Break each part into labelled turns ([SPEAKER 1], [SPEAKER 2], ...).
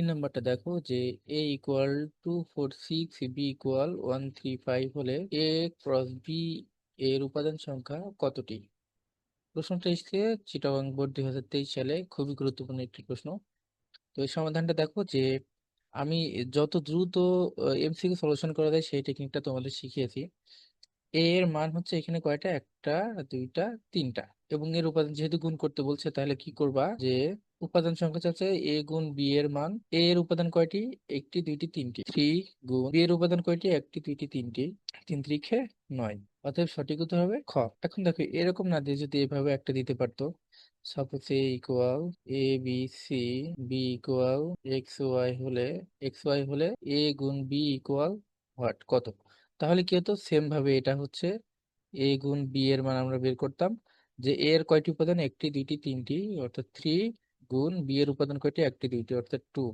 [SPEAKER 1] তিন নাম্বারটা দেখো যে A equal to four six B equal one three five হলে এ ক্রস বি এর উপাদান সংখ্যা কতটি? প্রশ্নটা এসেছে চিটাগাং বোর্ড দুই হাজার তেইশ সালে, খুবই গুরুত্বপূর্ণ একটি প্রশ্ন। তো এই সমাধানটা দেখো যে আমি যত দ্রুত এমসিকিউ সলিউশন করা যায় সেই টেকনিকটা তোমাদের শিখিয়েছি। এ এর মান হচ্ছে এখানে কয়টা? একটা, দুইটা, তিনটা। এবং এর উপাদান যেহেতু গুণ করতে বলছে তাহলে কি করবা? যে উপাদান সংখ্যা চাচ্ছে এ গুণ বি এর মান। এ এর উপাদান কয়টি? একটি, দুইটি, তিনটি। থ্রি গুণ বি এর উপাদান কয়টি? একটি, দুইটি, তিনটি। তিন ত্রিখে নয়। অতএব সঠিক উত্তর হবে খ। এখন দেখো, এরকম না দিয়ে যদি এভাবে একটা দিতে পারতো। Suppose A equal A B C B equal X Y হলে এক্স ওয়াই হলে এ গুণ বি ইকুয়াল হোয়াট কত? তাহলে কি হতো? সেম ভাবে এটা হচ্ছে এ গুণ বি এর মান আমরা বের করতাম যে এর কয়টি উপাদান? একটি, দুইটি, তিনটি। অর্থাৎ থ্রি গুণ বি এর উপাদান কয়টি? একটি, দুইটি, অর্থাৎ টু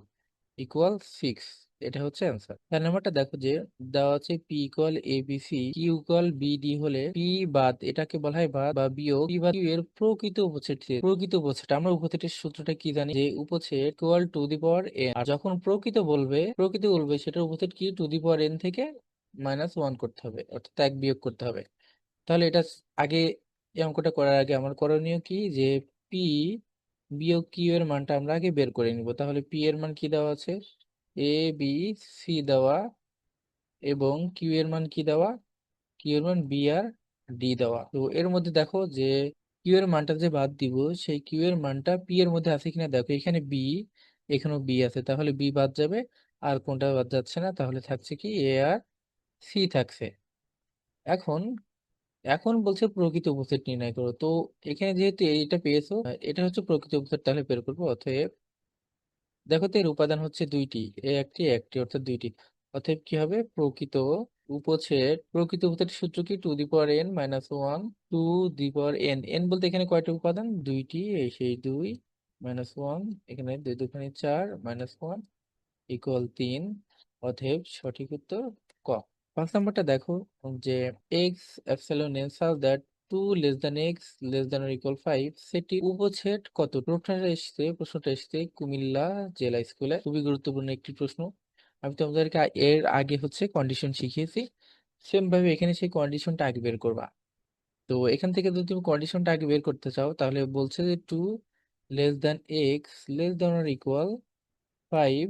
[SPEAKER 1] ইকুয়াল সিক্স এটা হচ্ছে অ্যান্সার চার নাম্বারটা দেখো যে দেওয়া আছে P equal A B C Q equal B D হলে পি বাদ এটাকে বলা হয় বাদ বা বিয়োগ। পি বাদ এর প্রকৃত উপসেট প্রকৃত উপসেট আমরা উপসেটের সূত্রটা কি জানি? যে উপসেট equal two the power N আর যখন প্রকৃত বলবে প্রকৃত বলবে, সেটার উপসেট কি? টু দি পাওয়ার এন থেকে মাইনাস ওয়ান করতে হবে, অর্থাৎ এক বিয়োগ করতে হবে। তাহলে এটা আগে এই অঙ্কটা করার আগে আমার করণীয় কি? যে পি বিয়োগ কিউ এর মানটা আমরা আগে বের করে নিব। তাহলে পি এর মান কি দেওয়া আছে? এ বি সি দেওয়া এবং কিউ এর মান কি দেওয়া? কিউ এর মান বি আর ডি দেওয়া। তো এর মধ্যে দেখো যে কিউ এর মানটা যে বাদ দিব, সেই কিউ এর মানটা পি এর মধ্যে আছে কিনা দেখো। এখানে বি এখানেও বি আছে। তাহলে বি বাদ যাবে, আর কোনটা বাদ যাচ্ছে না? তাহলে থাকছে কি এ আর সি থাকছে। এখন এখন বলছে প্রকৃত উপসেট নির্ণয় করো। তো এখানে যেহেতু এটা পেয়েছ, এটা হচ্ছে প্রকৃত উপসেট তাহলে বের করব। অতএব দেখো তো এর উপাদান হচ্ছে দুইটি, এ একটি একটি, অর্থাৎ দুইটি। অতএব কি হবে? প্রকৃত উপসেট প্রকৃত উপসেটের সূত্র কি? Two the power N minus one, two the power N. N বলতে এখানে কয়টা উপাদান? দুইটি, এই সেই দুই, মাইনাস ওয়ান, এখানে দুই দুখানে চার, মাইনাস ওয়ান, ইকুয়াল তিন। অতএব সঠিক উত্তর ক। পাঁচ নাম্বারটা দেখো, যে X epsilon N that two less than X less than or equal five সেটি উপছেদ কত? প্রশ্নটা এসছে প্রশ্নটা এসছে কুমিল্লা জেলা স্কুলে, খুবই গুরুত্বপূর্ণ একটি প্রশ্ন। আমি তোমাদেরকে এর আগে হচ্ছে কন্ডিশন শিখিয়েছি সেম ভাবে এখানে সেই কন্ডিশনটা আগে বের করবা। তো এখান থেকে যদি তুমি কন্ডিশনটা আগে বের করতে চাও, তাহলে বলছে যে two less than X less than or equal five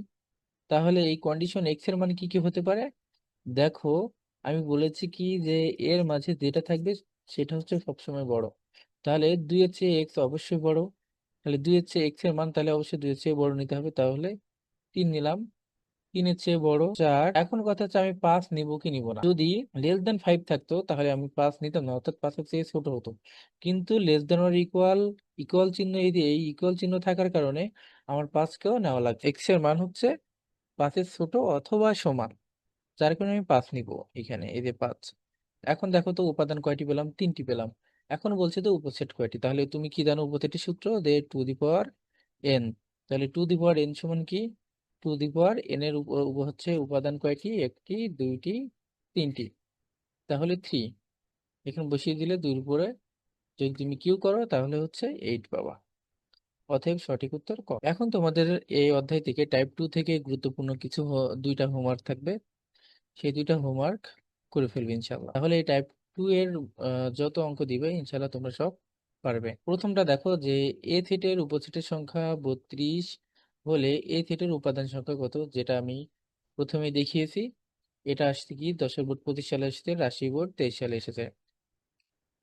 [SPEAKER 1] তাহলে এই কন্ডিশন এক্সের মানে কি কি হতে পারে? দেখো, আমি বলেছি কি যে এর মাঝে যেটা থাকবে সেটা হচ্ছে সবসময় বড়। তাহলে দুই এর চেয়ে এক্স অবশ্যই বড়। তাহলে দুই এর চেয়ে এক্সের মান তাহলে অবশ্যই দুই এর চেয়ে বড় নিতে হবে। তাহলে তিন নিলাম। তিনের চেয়ে বড় চার। এখন কথা হচ্ছে আমি পাঁচ নিব কি নিব না। যদি লেস দেন ফাইভ থাকতো তাহলে আমি পাঁচ নিতাম না, অর্থাৎ পাঁচের চেয়ে ছোট হতো। কিন্তু less than or equal equal চিহ্ন এই এই ইকুয়াল চিহ্ন থাকার কারণে আমার পাঁচকেও নেওয়া লাগবে। এক্সের মান হচ্ছে পাঁচের ছোট অথবা সমান। যার কারণে আমি পাঁচ নিব এখানে, এই যে পাঁচ এখন দেখো তো উপাদান কয়টি পেলাম? তিনটি পেলাম। এখন বলছে তো উপসেট কয়টি? তাহলে তুমি কি জানো উপসেটের সূত্র? দে টু দি পাওয়ার এন। তাহলে টু দি পাওয়ার এন সমান কি? টু দি পাওয়ার এন এর হচ্ছে উপাদান কয়টি? একটি, দুইটি, তিনটি। তাহলে থ্রি। এখানে বসিয়ে দিলে দুইয়ের উপরে যদি তুমি কিউ করো, তাহলে হচ্ছে এইট পাবা। অতএব সঠিক উত্তর ক। এখন তোমাদের এই অধ্যায় থেকে টাইপ টু থেকে গুরুত্বপূর্ণ কিছু দুইটা হোমওয়ার্ক থাকবে। সেই দুইটা হোমওয়ার্ক করে ফেলবে ইনশাল্লাহ তাহলে এই টাইপ টু এর যত অঙ্ক দিবে ইনশাল্লাহ তোমরা সব পারবে। প্রথমটা দেখো যে এ থিটের উপসেটের সংখ্যা বত্রিশ হলে এ থিটের উপাদান সংখ্যা কত? যেটা আমি প্রথমে দেখিয়েছি। এটা আসছে কি? দশের বোর্ড পঁচিশ সালে এসেছে রাশি বোর্ড তেইশ সালে এসেছে।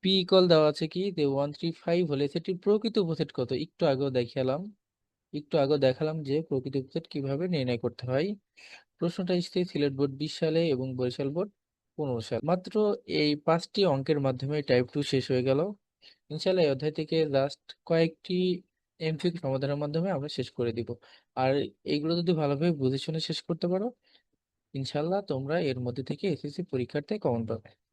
[SPEAKER 1] পি ইকল দেওয়া আছে কি? যে ওয়ান থ্রি ফাইভ হলে সেটির প্রকৃত উপসেট কত? একটু আগেও দেখালাম একটু আগে দেখালাম যে প্রকৃত উপসেট কীভাবে নির্ণয় করতে হয়। প্রশ্নটা এসেছে সিলেট বোর্ড বিশ সালে এবং বরিশাল বোর্ড পনেরো সাল। মাত্র এই পাঁচটি অঙ্কের মাধ্যমে টাইপ টু শেষ হয়ে গেল। ইনশাল্লাহ এই অধ্যায় থেকে লাস্ট কয়েকটি এমসিকিউ সমাধানের মাধ্যমে আমরা শেষ করে দিব। আর এইগুলো যদি ভালোভাবে বুঝে শুনে শেষ করতে পারো ইনশাল্লাহ তোমরা এর মধ্যে থেকে এসএসসি পরীক্ষার্থী কমন পাবে।